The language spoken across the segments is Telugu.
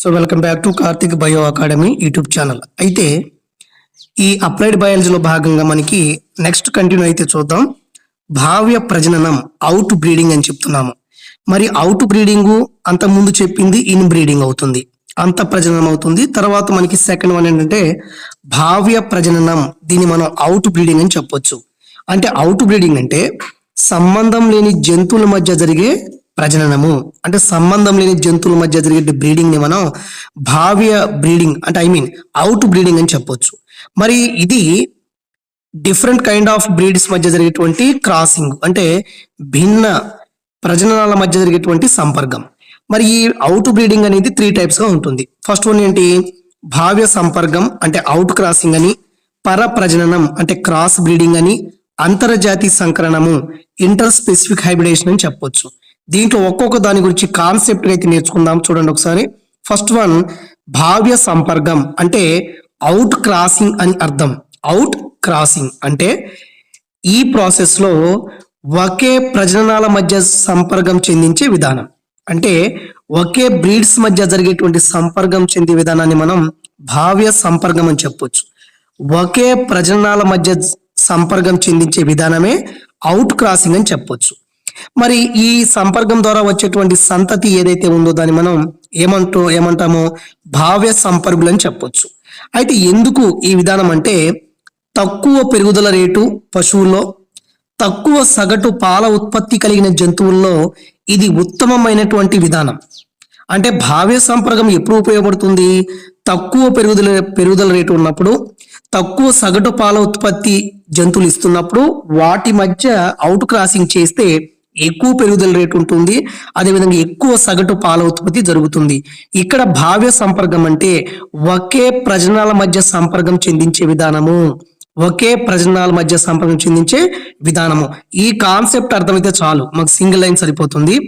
So welcome back to Karthik bio academy YouTube channel అయితే ఈ అప్లైడ్ బయాలజీలో భాగంగా మనకి నెక్స్ట్ కంటిన్యూ అయితే చూద్దాం. భావ్య ప్రజననం అవుట్ బ్రీడింగ్ అని చెప్తున్నాము. మరి అవుట్ బ్రీడింగ్ అంత ముందు చెప్పింది ఇన్ బ్రీడింగ్ అవుతుంది. అంత ప్రజననం అవుతుంది. తర్వాత మనకి సెకండ్ వన్ ఏంటంటే భావ్య ప్రజననం దీన్ని మనం అవుట్ బ్రీడింగ్ అని చెప్పొచ్చు. అంటే అవుట్ బ్రీడింగ్ అంటే సంబంధం లేని జంతువుల మధ్య జరిగే ప్రజననము అంటే సంబంధం లేని జంతువుల మధ్య జరిగే బ్రీడింగ్ని మనం భావ్య బ్రీడింగ్ అంటే ఐ మీన్ అవుట్ బ్రీడింగ్ అని చెప్పొచ్చు. మరి ఇది డిఫరెంట్ కైండ్ ఆఫ్ బ్రీడ్స్ మధ్య జరిగేటువంటి క్రాసింగ్ అంటే భిన్న ప్రజననాల మధ్య జరిగేటువంటి సంపర్కం. మరి ఈ అవుట్ బ్రీడింగ్ అనేది త్రీ టైప్స్గా ఉంటుంది. ఫస్ట్ వన్ ఏంటి? భావ్య సంపర్కం అంటే అవుట్ క్రాసింగ్ అని పర ప్రజననం అంటే క్రాస్ బ్రీడింగ్ అని అంతర్జాతీయ సంకరణము ఇంటర్ స్పెసిఫిక్ హైబ్రిడేషన్ అని చెప్పొచ్చు. దీంట్లో ఒక్కొక్క దాని గురించి కాన్సెప్ట్ అయితే నేర్చుకుందాం. చూడండి ఒకసారి. ఫస్ట్ వన్ భావ్య సంపర్కం అంటే అవుట్ క్రాసింగ్ అని అర్థం. అవుట్ క్రాసింగ్ అంటే ఈ ప్రాసెస్లో ఒకే ప్రజననాల మధ్య సంపర్కం చెందించే విధానం. అంటే ఒకే బ్రీడ్స్ మధ్య జరిగేటువంటి సంపర్కం చెందే విధానాన్ని మనం భావ్య సంపర్కం అని చెప్పొచ్చు. ఒకే ప్రజననాల మధ్య సంపర్కం చెందించే విధానమే అవుట్ క్రాసింగ్ అని చెప్పొచ్చు. మరి ఈ సంపర్కం ద్వారా వచ్చేటువంటి సంతతి ఏదైతే ఉందో దాన్ని మనం ఏమంటూ ఏమంటామో? భావ్య సంపర్కులు అని చెప్పొచ్చు. అయితే ఎందుకు ఈ విధానం అంటే తక్కువ పెరుగుదల రేటు పశువుల్లో తక్కువ సగటు పాల ఉత్పత్తి కలిగిన జంతువుల్లో ఇది ఉత్తమమైనటువంటి విధానం. అంటే భావ్య సంపర్కం ఎప్పుడు ఉపయోగపడుతుంది? తక్కువ పెరుగుదల పెరుగుదల రేటు ఉన్నప్పుడు తక్కువ సగటు పాల ఉత్పత్తి జంతువులు ఇస్తున్నప్పుడు వాటి మధ్య అవుట్ క్రాసింగ్ చేస్తే ఎక్కువ పెరుగుదల రేటు ఉంటుంది. అదేవిధంగా ఎక్కువ సగటు పాల ఉత్పత్తి జరుగుతుంది. ఇక్కడ భావ్య సంపర్కం అంటే ఒకే ప్రజనాల మధ్య సంపర్కం చెందించే విధానము. ఒకే ప్రజనాల మధ్య సంపర్కం చెందించే విధానము. ఈ కాన్సెప్ట్ అర్థమైతే చాలు. మాకు సింగిల్ లైన్ సరిపోతుంది.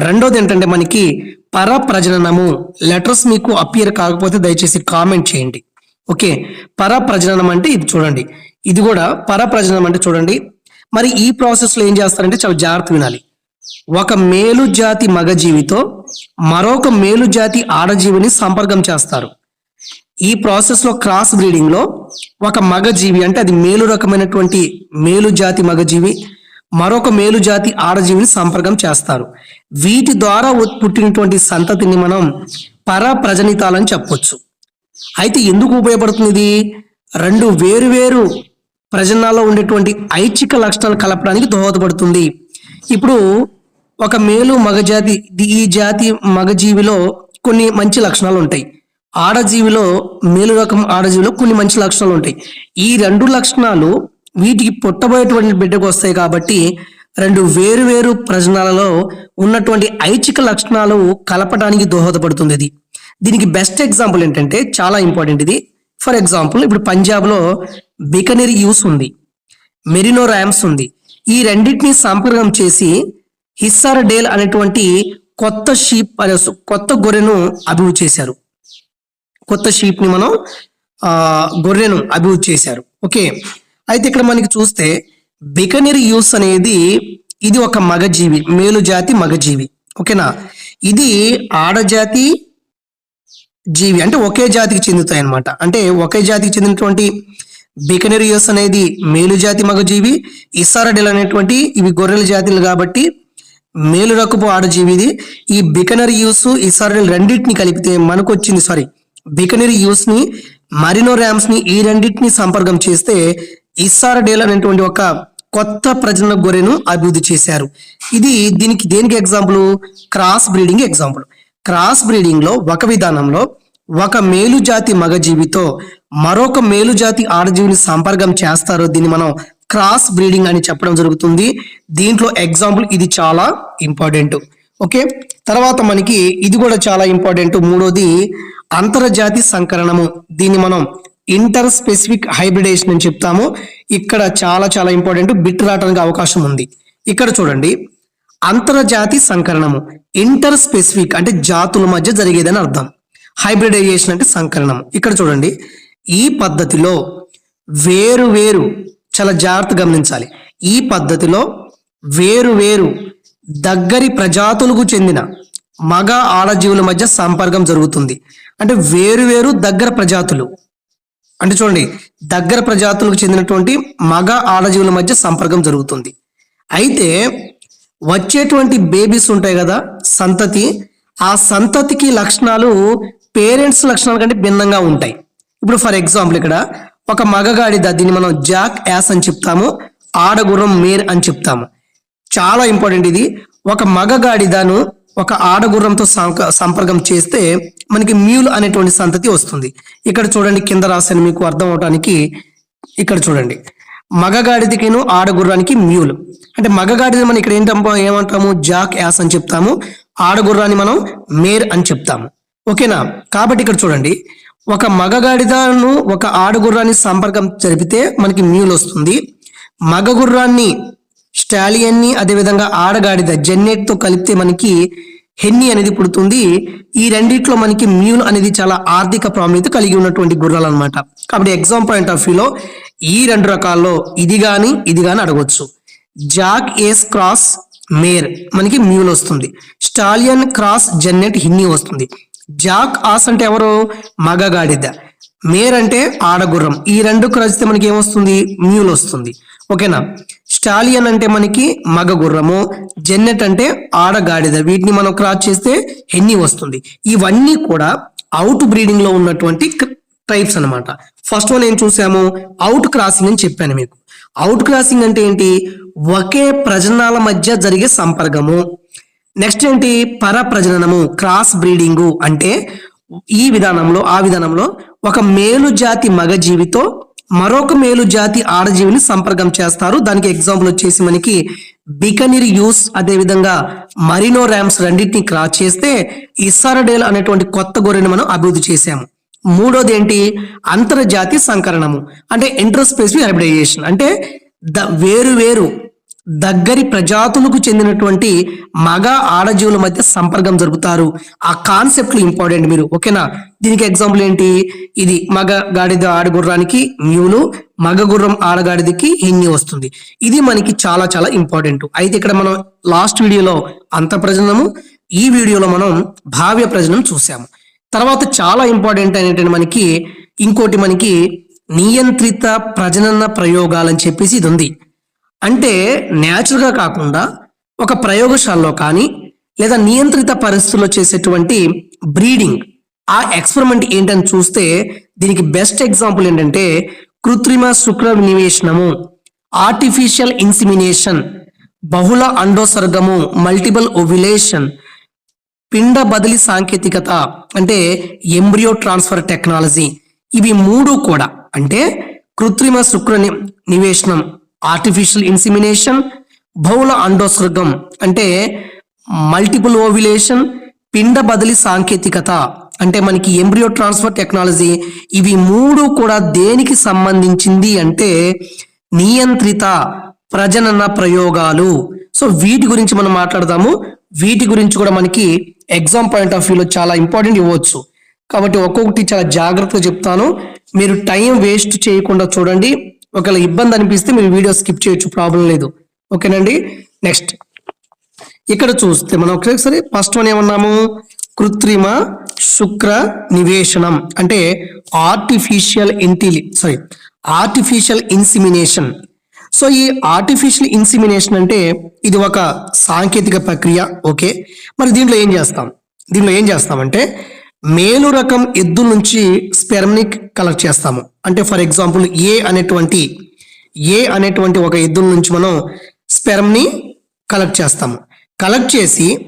రెండోది ఏంటంటే మనకి పర ప్రజననము. లెటర్స్ మీకు అపియర్ కాకపోతే దయచేసి కామెంట్ చేయండి. ఓకే. పర ప్రజననం అంటే ఇది చూడండి. ఇది కూడా పర ప్రజననం అంటే చూడండి. మరి ఈ ప్రాసెస్లో ఏం చేస్తారంటే చాలా జాగ్రత్త వినాలి. ఒక మేలు జాతి మగజీవితో మరొక మేలు జాతి ఆడజీవిని సంపర్కం చేస్తారు. ఈ ప్రాసెస్లో క్రాస్ బ్రీడింగ్లో ఒక మగజీవి అంటే అది మేలు రకమైనటువంటి మేలు జాతి మగజీవి మరొక మేలు జాతి ఆడజీవిని సంపర్కం చేస్తారు. వీటి ద్వారా ఉత్- పుట్టినటువంటి సంతతిని మనం పర ప్రజనితాలని చెప్పొచ్చు. అయితే ఎందుకు ఉపయోగపడుతుంది ఇది? రెండు వేరు వేరు ప్రజనాల్లో ఉండేటువంటి ఐచ్ఛిక లక్షణాలు కలపడానికి దోహదపడుతుంది. ఇప్పుడు ఒక మేలు మగజాతి ఈ జాతి మగజీవిలో కొన్ని మంచి లక్షణాలు ఉంటాయి. ఆడజీవిలో మేలు రకం ఆడజీవిలో కొన్ని మంచి లక్షణాలు ఉంటాయి. ఈ రెండు లక్షణాలు వీటికి పుట్టబోయేటువంటి బిడ్డకు వస్తాయి కాబట్టి రెండు వేరు వేరు ప్రజనాలలో ఉన్నటువంటి ఐచ్ఛిక లక్షణాలు కలపడానికి దోహదపడుతుంది ఇది. దీనికి బెస్ట్ ఎగ్జాంపుల్ ఏంటంటే చాలా ఇంపార్టెంట్ ఇది. ఫర్ ఎగ్జాంపుల్ ఇప్పుడు పంజాబ్లో బికనరీ యూస్ ఉంది మెరినో ర్యామ్స్ ఉంది. ఈ రెండింటిని సంపర్కం చేసి హిస్సార్ డేల్ అనేటువంటి కొత్త షీప్ అనే కొత్త గొర్రెను అభివృద్ధి చేశారు. కొత్త షీప్ని మనం గొర్రెను అభివృద్ధి చేశారు. ఓకే. అయితే ఇక్కడ మనకి చూస్తే బికనరీ యూస్ అనేది ఇది ఒక మగజీవి మేలు జాతి మగజీవి. ఓకేనా? ఇది ఆడజాతి జీవి అంటే ఒకే జాతికి చెందుతాయి అనమాట అంటే ఒకే జాతికి చెందినటువంటి బికనరియస్ అనేది మేలు జాతి మగజీవి ఇసారడెల్ అనేటువంటి ఇవి గొర్రెల జాతులు కాబట్టి మేలు రకపు ఆడజీవి ఇది. ఈ బికనరీ యూస్ ఇసారడెల్ రెండింటిని కలిపితే మనకు వచ్చింది సారీ బికనరీ యూస్ని మరినో ర్యామ్స్ని ఈ రెండింటిని సంపర్కం చేస్తే ఇసారడేల్ అనేటువంటి ఒక కొత్త ప్రజల గొర్రెను అభివృద్ధి చేశారు. ఇది దీనికి దేనికి example cross breeding example cross బ్రీడింగ్లో ఒక విధానంలో ఒక మేలు జాతి మగజీవితో మరొక మేలు జాతి ఆడజీవిని సంపర్కం చేస్తారు దీన్ని మనం క్రాస్ బ్రీడింగ్ అని చెప్పడం జరుగుతుంది. దీంట్లో ఎగ్జాంపుల్ ఇది చాలా ఇంపార్టెంట్. ఓకే? తర్వాత మనకి ఇది కూడా చాలా ఇంపార్టెంట్. మూడోది అంతర్జాతి సంకరణము. దీన్ని మనం ఇంటర్ స్పెసిఫిక్ హైబ్రిడేషన్ అని చెప్తాము. ఇక్కడ చాలా చాలా ఇంపార్టెంట్. బిట్ రావడానికి అవకాశం ఉంది. ఇక్కడ చూడండి. అంతర్జాతి సంకరణము. ఇంటర్ స్పెసిఫిక్ అంటే జాతుల మధ్య జరిగేదని అర్థం. హైబ్రిడైజేషన్ అంటే సంకరణం ఇక్కడ చూడండి ఈ పద్ధతిలో వేరు వేరు చాలా జాగ్రత్త గమనించాలి. ఈ పద్ధతిలో వేరు వేరు దగ్గరి ప్రజాతులకు చెందిన మగ ఆడజీవుల మధ్య సంపర్కం జరుగుతుంది. అంటే వేరు వేరు దగ్గర ప్రజాతులు. అంటే చూడండి దగ్గర ప్రజాతులకు చెందినటువంటి మగ ఆడజీవుల మధ్య సంపర్కం జరుగుతుంది. అయితే వచ్చేటువంటి బేబీస్ ఉంటాయి కదా సంతతి. ఆ సంతతికి లక్షణాలు పేరెంట్స్ లక్షణాల కంటే భిన్నంగా ఉంటాయి. ఇప్పుడు ఫర్ ఎగ్జాంపుల్ ఇక్కడ ఒక మగగాడిద దీన్ని మనం జాక్ యాస్ అని చెప్తాము ఆడగుర్రం మేర్ అని చెప్తాము. చాలా ఇంపార్టెంట్ ఇది. ఒక మగగాడిదను ఒక ఆడగుర్రంతో సంక- సంపర్కం చేస్తే మనకి మ్యూల్ అనేటువంటి సంతతి వస్తుంది. ఇక్కడ చూడండి కింద రాశాను మీకు అర్థం అవడానికి ఇక్కడ చూడండి. మగగాడిదకిను ఆడగుర్రానికి మ్యూల్. అంటే మగగాడిద మనం ఇక్కడ ఏంటంపో ఏమంటాము? జాక్ యాస్ అని చెప్తాము. ఆడగుర్రాన్ని మనం మేర్ అని చెప్తాము. ఓకేనా? కాబట్టి ఇక్కడ చూడండి. ఒక మగగాడిదను ఒక ఆడగుర్రాన్ని సంపర్కం జరిపితే మనకి మ్యూల్ వస్తుంది. మగ గుర్రాన్ని స్టాలియన్ని అదేవిధంగా ఆడగాడిద జెన్నెట్తో కలిపితే మనకి హెన్ని అనేది పుడుతుంది. ఈ రెండిట్లో మనకి మ్యూల్ అనేది చాలా ఆర్థిక ప్రాముఖ్యత కలిగి ఉన్నటువంటి గుర్రాలు అనమాట కాబట్టి ఎగ్జామ్ పాయింట్ ఆఫ్ వ్యూలో ఈ రెండు రకాల్లో ఇది కానీ ఇది కానీ అడగవచ్చు జాక్ ఏస్ క్రాస్ మేర్ మనకి మ్యూల్ వస్తుంది. స్టాలియన్ క్రాస్ జెన్నెట్ హిన్ని వస్తుంది. జాక్ ఆస్ అంటే ఎవరు? మగగాడిద. మేర్ అంటే ఆడగుర్రం. ఈ రెండు కలిస్తే మనకి ఏమొస్తుంది? మ్యూల్ వస్తుంది. ఓకేనా? స్టాలియన్ అంటే మనకి మగ గుర్రము జెన్నెట్ అంటే ఆడగాడిద. వీటిని మనం క్రాస్ చేస్తే హెన్ని వస్తుంది? ఇవన్నీ కూడా అవుట్ బ్రీడింగ్లో ఉన్నటువంటి టైప్స్ అన్నమాట. ఫస్ట్ వన్ ఏం చూసాము? అవుట్ క్రాసింగ్ అని చెప్పాను మీకు. అవుట్ క్రాసింగ్ అంటే ఏంటి? ఒకే ప్రజనాల మధ్య జరిగే సంపర్కము. నెక్స్ట్ ఏంటి? పర ప్రజననము క్రాస్ బ్రీడింగు అంటే ఈ విధానంలో ఆ విధానంలో ఒక మేలు జాతి మగ జీవితో మరొక మేలు జాతి ఆడజీవిని సంపర్కం చేస్తారు. దానికి ఎగ్జాంపుల్ వచ్చేసి మనకి బికనిర్ యూస్ అదేవిధంగా మరినో ర్యామ్స్ రెండింటిని క్రాస్ చేస్తే ఇస్సారడేల్ అనేటువంటి కొత్త గొర్రెను మనం అభివృద్ధి చేశాము. మూడోది ఏంటి? అంతర్జాతి సంకరణము. అంటే ఇంటర్స్పేస్ హైబ్రిడైజేషన్ అంటే ద వేరు వేరు దగ్గరి ప్రజాతులకు చెందినటువంటి మగ ఆడజీవుల మధ్య సంపర్కం జరుపుతారు. ఆ కాన్సెప్ట్లు ఇంపార్టెంట్ మీరు ఓకేనా? దీనికి ఎగ్జాంపుల్ ఏంటి? ఇది మగ గాడిద ఆడగుర్రానికి మ్యూలు మగ గుర్రం ఆడగాడిదకి హిన్ని వస్తుంది. ఇది మనకి చాలా చాలా ఇంపార్టెంట్ అయితే ఇక్కడ మనం లాస్ట్ వీడియోలో అంత ప్రజనము ఈ వీడియోలో మనం భావ్య ప్రజనం చూసాము తర్వాత చాలా ఇంపార్టెంట్ అనేటువంటి మనకి ఇంకోటి మనకి నియంత్రిత ప్రజనన ప్రయోగాలు అని చెప్పేసి ఇది ఉంది. అంటే న్యాచురల్గా కాకుండా ఒక ప్రయోగశాలలో కానీ లేదా నియంత్రిత పరిస్థితుల్లో చేసేటువంటి బ్రీడింగ్ ఆ ఎక్స్పెరిమెంట్ ఏంటని చూస్తే దీనికి బెస్ట్ ఎగ్జాంపుల్ ఏంటంటే కృత్రిమ శుక్ర నివేశనము ఆర్టిఫిషియల్ ఇన్సిమినేషన్ బహుళ అండోసర్గము మల్టిపుల్ ఓవిలేషన్ పిండ బదిలీ సాంకేతికత అంటే ఎంబ్రియో ట్రాన్స్ఫర్ టెక్నాలజీ ఇవి మూడు కూడా అంటే కృత్రిమ శుక్ర నివేశనం ఆర్టిఫిషియల్ ఇన్సిమినేషన్ బహుళ అండోసర్గం అంటే మల్టిపుల్ ఓవిలేషన్ పిండ బదిలీ సాంకేతికత. అంటే మనకి ఎంబ్రియో ట్రాన్స్ఫర్ టెక్నాలజీ ఇవి మూడు కూడా దేనికి సంబంధించింది అంటే నియంత్రిత ప్రజనన ప్రయోగాలు. సో వీటి గురించి మనం మాట్లాడదాము. వీటి గురించి కూడా మనకి ఎగ్జామ్ పాయింట్ ఆఫ్ వ్యూలో చాలా ఇంపార్టెంట్ ఇవ్వచ్చు. కాబట్టి ఒక్కొక్కటి చాలా జాగ్రత్తగా చెప్తాను. మీరు టైం వేస్ట్ చేయకుండా చూడండి. ఒకవేళ ఇబ్బంది అనిపిస్తే మీరు వీడియో స్కిప్ చేయొచ్చు ప్రాబ్లం లేదు. ఓకేనండి? నెక్స్ట్. ఇక్కడ చూస్తే మనం ఒకసారి ఫస్ట్ వన్ ఏమన్నాము? కృత్రిమ శుక్ర నివేశనం. అంటే artificial intelli sorry artificial insemination so ఈ ఆర్టిఫిషియల్ ఇన్సిమినేషన్ అంటే ఇది ఒక సాంకేతిక ప్రక్రియ ఓకే? మరి దీంట్లో ఏం చేస్తాం? దీంట్లో ఏం చేస్తామంటే మేలు రకం ఎద్దు నుంచి స్పెర్మ్ని కలెక్ట్ చేస్తాము. అంటే ఫర్ ఎగ్జాంపుల్ ఏ అనేటువంటి ఏ అనేటువంటి ఒక ఎద్దు నుంచి మనం స్పెర్మ్ని కలెక్ట్ చేస్తాము. కలెక్ట్ చేసి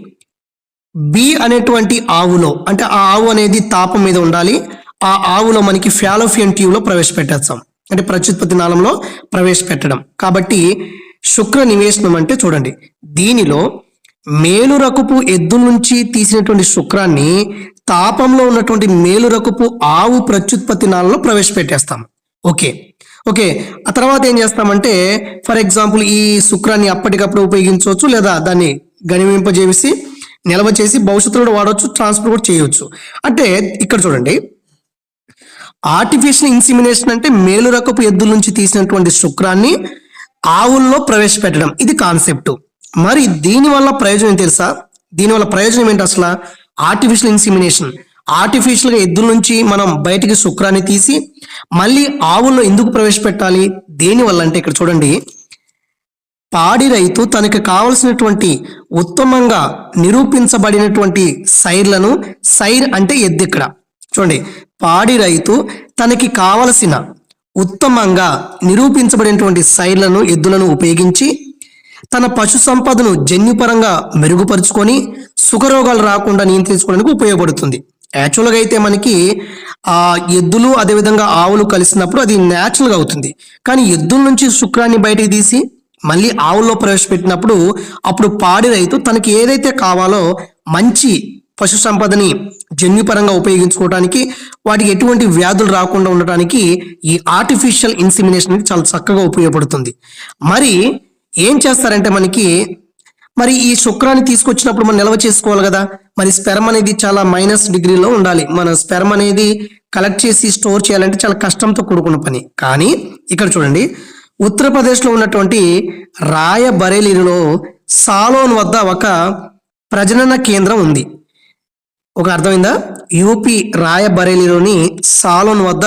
బి అనేటువంటి ఆవులో అంటే ఆ ఆవు అనేది తాపం మీద ఉండాలి. ఆ ఆవులో మనకి ఫాలోఫియన్ ట్యూబ్లో ప్రవేశపెట్టేస్తాం. అంటే ప్రత్యుత్పత్తి నాళంలో ప్రవేశపెట్టడం. కాబట్టి శుక్ర నివేశనం అంటే చూడండి. దీనిలో మేలురకపు ఎద్దుల ఎద్దు నుంచి తీసినటువంటి శుక్రాన్ని తాపంలో ఉన్నటువంటి మేలురకపు ఆవు ప్రత్యుత్పత్తి నాళ్ళలో ప్రవేశపెట్టేస్తాం. ఓకే. ఓకే. ఆ తర్వాత ఏం చేస్తామంటే ఫర్ ఎగ్జాంపుల్ ఈ శుక్రాన్ని అప్పటికప్పుడు ఉపయోగించవచ్చు లేదా దాన్ని గనివింపజేసి నిల్వ చేసి భవిష్యత్తులో కూడా వాడవచ్చు ట్రాన్స్ఫర్ కూడా చేయవచ్చు అంటే ఇక్కడ చూడండి. ఆర్టిఫిషియల్ ఇన్సిమినేషన్ అంటే మేలు రకపు ఎద్దుల నుంచి తీసినటువంటి శుక్రాన్ని ఆవుల్లో ప్రవేశపెట్టడం. ఇది కాన్సెప్ట్. మరి దీనివల్ల ప్రయోజనం తెలుసా? దీనివల్ల ప్రయోజనం ఏంటి అసలు? ఆర్టిఫిషియల్ ఇన్సిమినేషన్ ఆర్టిఫిషియల్గా ఎద్దుల నుంచి మనం బయటికి శుక్రాన్ని తీసి మళ్ళీ ఆవుల్లో ఎందుకు ప్రవేశపెట్టాలి? దేనివల్ల అంటే ఇక్కడ చూడండి. పాడి రైతు తనకు కావలసినటువంటి ఉత్తమంగా నిరూపించబడినటువంటి సైర్లను సైర్ అంటే ఎద్దు ఇక్కడ. చూడండి పాడి రైతు తనకి కావలసిన ఉత్తమంగా నిరూపించబడినటువంటి సైర్లను ఎద్దులను ఉపయోగించి తన పశు సంపదను జన్యుపరంగా మెరుగుపరుచుకొని సుఖరోగాలు రాకుండా నియంత్రించుకోవడానికి ఉపయోగపడుతుంది. యాక్చువల్గా అయితే మనకి ఆ ఎద్దులు అదేవిధంగా ఆవులు కలిసినప్పుడు అది న్యాచురల్గా అవుతుంది. కానీ ఎద్దుల నుంచి శుక్రాన్ని బయటికి తీసి మళ్ళీ ఆవుల్లో ప్రవేశపెట్టినప్పుడు అప్పుడు పాడి రైతు తనకి ఏదైతే కావాలో మంచి పశు సంపదని జన్యుపరంగా ఉపయోగించుకోవడానికి వాటికి ఎటువంటి వ్యాధులు రాకుండా ఉండటానికి ఈ ఆర్టిఫిషియల్ ఇన్సిమినేషన్ అనేది చాలా చక్కగా ఉపయోగపడుతుంది. మరి ఏం చేస్తారంటే మనకి మరి ఈ శుక్రాన్ని తీసుకొచ్చినప్పుడు మనం నిల్వ చేసుకోవాలి కదా? మరి స్పెర్మ్ అనేది చాలా మైనస్ డిగ్రీలో ఉండాలి. మన స్పెర్మ్ అనేది కలెక్ట్ చేసి స్టోర్ చేయాలంటే చాలా కష్టంతో కూడుకున్న పని. కానీ ఇక్కడ చూడండి ఉత్తరప్రదేశ్లో ఉన్నటువంటి రాయబరేలీలో సాలోన్ వద్ద ఒక ప్రజనన కేంద్రం ఉంది. ఒక అర్థమైందా? యూపీ రాయబరేలీలోని సాలోన్ వద్ద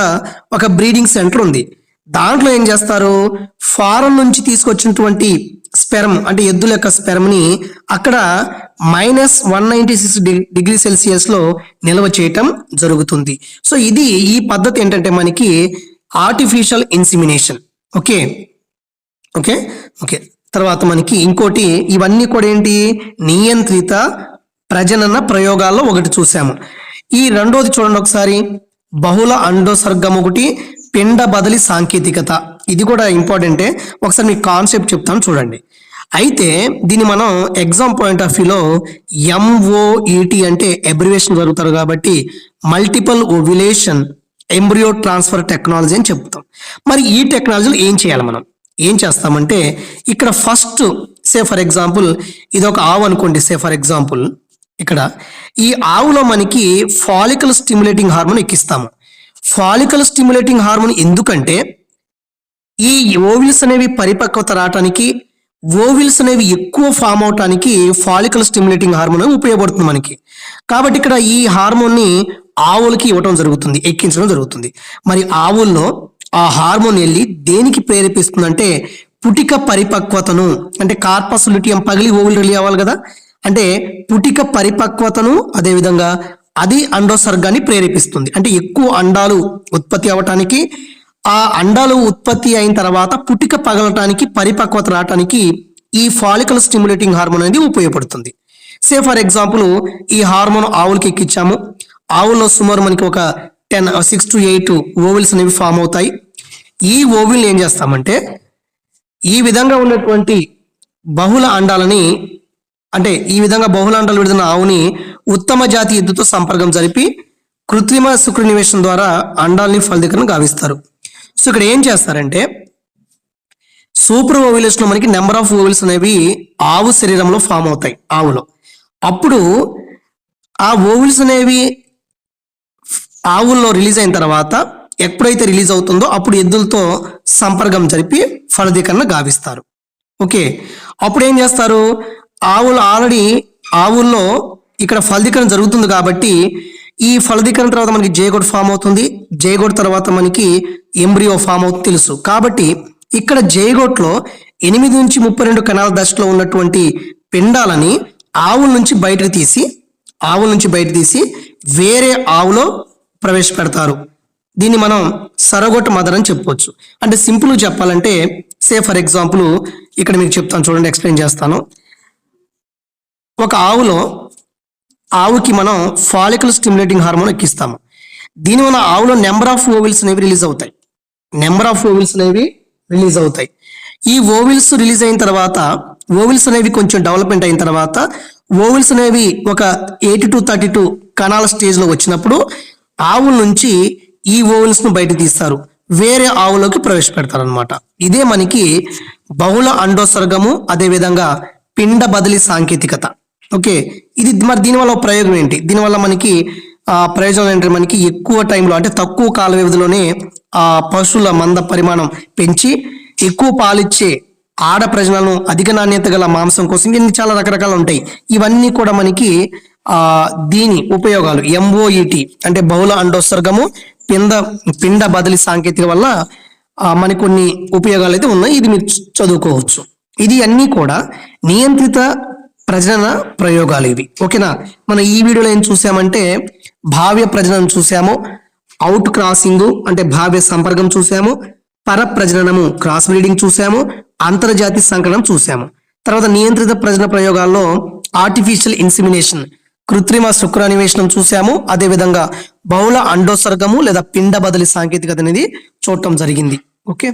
ఒక బ్రీడింగ్ సెంటర్ ఉంది. దాంట్లో ఏం చేస్తారు? ఫారం నుంచి తీసుకొచ్చినటువంటి స్పెర్మ్ అంటే ఎద్దుల యొక్క స్పెరమ్ని అక్కడ minus one ninety six degree సెల్సియస్లో నిల్వ చేయటం జరుగుతుంది. సో ఇది ఈ పద్ధతి ఏంటంటే మనకి artificial insemination okay? Okay? Okay. తర్వాత మనకి ఇంకోటి ఇవన్నీ కూడా ఏంటి? నియంత్రిత ప్రజనన ప్రయోగాల్లో ఒకటి చూసాము. ఈ రెండోది చూడండి ఒకసారి. బహుళ అండోసర్గం ఒకటి పిండ బదిలీ సాంకేతికత. ఇది కూడా ఇంపార్టెంటే. ఒకసారి మీకు కాన్సెప్ట్ చెప్తాను చూడండి. అయితే దీన్ని మనం ఎగ్జామ్ పాయింట్ ఆఫ్ వ్యూలో ఎంఓఈటి అంటే ఎబ్రివేషన్ జరుగుతారు కాబట్టి multiple ovulation embryo transfer technology అని చెప్తాం. మరి ఈ టెక్నాలజీలో ఏం చేయాలి మనం? ఏం చేస్తామంటే ఇక్కడ ఫస్ట్ సే ఫర్ ఎగ్జాంపుల్ ఇది ఒక ఆవు అనుకోండి సే ఫర్ ఎగ్జాంపుల్ ఇక్కడ ఈ ఆవులో మనకి ఫాలికల్ స్టిమ్యులేటింగ్ హార్మోన్ ఎక్కిస్తాము. ఫాలికల్ స్టిమ్యులేటింగ్ హార్మోన్ ఎందుకంటే ఈ ఓవిల్స్ అనేవి పరిపక్వత రావటానికి ఓవిల్స్ అనేవి ఎక్కువ ఫామ్ అవటానికి ఫాలికల్ స్టిమ్యులేటింగ్ హార్మోన్ ఉపయోగపడుతుంది మనకి. కాబట్టి ఇక్కడ ఈ హార్మోన్ని ఆవులకి ఇవ్వటం జరుగుతుంది ఎక్కించడం జరుగుతుంది. మరి ఆవుల్లో ఆ హార్మోన్ వెళ్ళి దేనికి ప్రేరేపిస్తుందంటే పుటిక పరిపక్వతను అంటే కార్పస్ లిటియం పగిలి ఓవులు రిలీ అవ్వాలి కదా అంటే పుటిక పరిపక్వతను అదేవిధంగా అది అండోసర్గాన్ని ప్రేరేపిస్తుంది. అంటే ఎక్కువ అండాలు ఉత్పత్తి అవ్వటానికి ఆ అండాలు ఉత్పత్తి అయిన తర్వాత పుటిక పగలటానికి పరిపక్వత రావటానికి ఈ ఫాలికల్ స్టిమ్యులేటింగ్ హార్మోన్ అనేది ఉపయోగపడుతుంది. సే ఫర్ ఎగ్జాంపుల్ ఈ హార్మోన్ ఆవులకి ఎక్కించాము ఆవుల్లో సుమారు మనకి ఒక ten six to eight ovules అనేవి ఫామ్ అవుతాయి. ఈ ఓవిల్ని ఏం చేస్తామంటే ఈ విధంగా ఉన్నటువంటి బహుళ అండాలని అంటే ఈ విధంగా బహుళ అండాలు విడుదల ఆవుని ఉత్తమ జాతి ఎద్దుతో సంపర్కం జరిపి కృత్రిమ శుక్రనివేశం ద్వారా అండాల్ని ఫలదీకరణ గావిస్తారు. సో ఇక్కడ ఏం చేస్తారంటే సూపర్ ఓవిల్స్లో మనకి నెంబర్ ఆఫ్ ఓవిల్స్ అనేవి ఆవు శరీరంలో ఫామ్ అవుతాయి ఆవులో. అప్పుడు ఆ ఓవిల్స్ అనేవి ఆవుల్లో రిలీజ్ అయిన తర్వాత ఎప్పుడైతే రిలీజ్ అవుతుందో అప్పుడు ఎద్దులతో సంపర్కం జరిపి ఫలదీకరణ గావిస్తారు. ఓకే అప్పుడు ఏం చేస్తారు? ఆవులు ఆల్రెడీ ఆవుల్లో ఇక్కడ ఫలదీకరణ జరుగుతుంది కాబట్టి ఈ ఫలదీకరణ తర్వాత మనకి జేగోడ్ ఫామ్ అవుతుంది. జేగోడ్ తర్వాత మనకి ఎంబ్రియో ఫామ్ అవుతుంది తెలుసు. కాబట్టి ఇక్కడ జేగోట్లో ఎనిమిది నుంచి ముప్పై రెండు కణాల దశలో ఉన్నటువంటి పిండాలని ఆవుల నుంచి బయటకు తీసి ఆవుల నుంచి బయట తీసి వేరే ఆవులో ప్రవేశపెడతారు దీన్ని మనం సరగొట్ట మదర్ అని చెప్పుకోవచ్చు అంటే సింపుల్ చెప్పాలంటే సే ఫర్ ఎగ్జాంపుల్ ఇక్కడ మీకు చెప్తాను చూడండి ఎక్స్ప్లెయిన్ చేస్తాను. ఒక ఆవులో ఆవుకి మనం ఫాలికల్ స్టిమ్యులేటింగ్ హార్మోన్ ఎక్కిస్తాము. దీనివల్ల ఆవులో నెంబర్ ఆఫ్ ఓవిల్స్ అనేవి రిలీజ్ అవుతాయి. నెంబర్ ఆఫ్ ఓవిల్స్ అనేవి రిలీజ్ అవుతాయి. ఈ ఓవిల్స్ రిలీజ్ అయిన తర్వాత ఓవిల్స్ అనేవి కొంచెం డెవలప్మెంట్ అయిన తర్వాత ఓవిల్స్ అనేవి ఒక ఎయిటీ టు థర్టీ టూ కణాల స్టేజ్లో వచ్చినప్పుడు ఆవుల నుంచి ఈ ఓవిల్స్ను బయట తీస్తారు. వేరే ఆవులోకి ప్రవేశపెడతారు అనమాట ఇదే మనకి బహుళ అండోసర్గము అదేవిధంగా పిండ బదిలీ సాంకేతికత. ఓకే ఇది మరి దీనివల్ల ప్రయోగం ఏంటి? దీనివల్ల మనకి ఆ ప్రయోజనం ఏంటంటే మనకి ఎక్కువ టైంలో అంటే తక్కువ కాల వ్యవధిలోనే ఆ పశువుల మంద పరిమాణం పెంచి ఎక్కువ పాలిచ్చే ఆడ ప్రజలను అధిక నాణ్యత గల మాంసం కోసం ఇన్ని చాలా రకరకాలు ఉంటాయి. ఇవన్నీ కూడా మనకి ఆ దీని ఉపయోగాలు ఎంఓఈటి అంటే బహుళ అండోత్సర్గము పిండ పిండ బదిలీ సాంకేతిక వల్ల ఆ, మనకి కొన్ని ఉపయోగాలు అయితే ఉన్నాయి. ఇది మీరు చదువుకోవచ్చు. ఇది అన్నీ కూడా నియంత్రిత ప్రజనన ప్రయోగాలు ఇవి. ఓకేనా? మనం ఈ వీడియోలో ఏం చూసామంటే భావ్య ప్రజననం చూసాము అవుట్ క్రాసింగ్ అంటే భావ్య సంపర్కం చూసాము పర ప్రజననము క్రాస్ బ్రీడింగ్ చూసాము అంతర్జాతి సంకలనం చూసాము. తర్వాత నియంత్రిత ప్రజన ప్రయోగాల్లో ఆర్టిఫిషియల్ ఇన్సిమినేషన్ కృత్రిమ శుక్రానివేశనం చూసాము అదే విధంగా బహుళ అండోసర్గము లేదా పిండ బదిలీ సాంకేతికత అనేది చూడటం జరిగింది. ఓకే?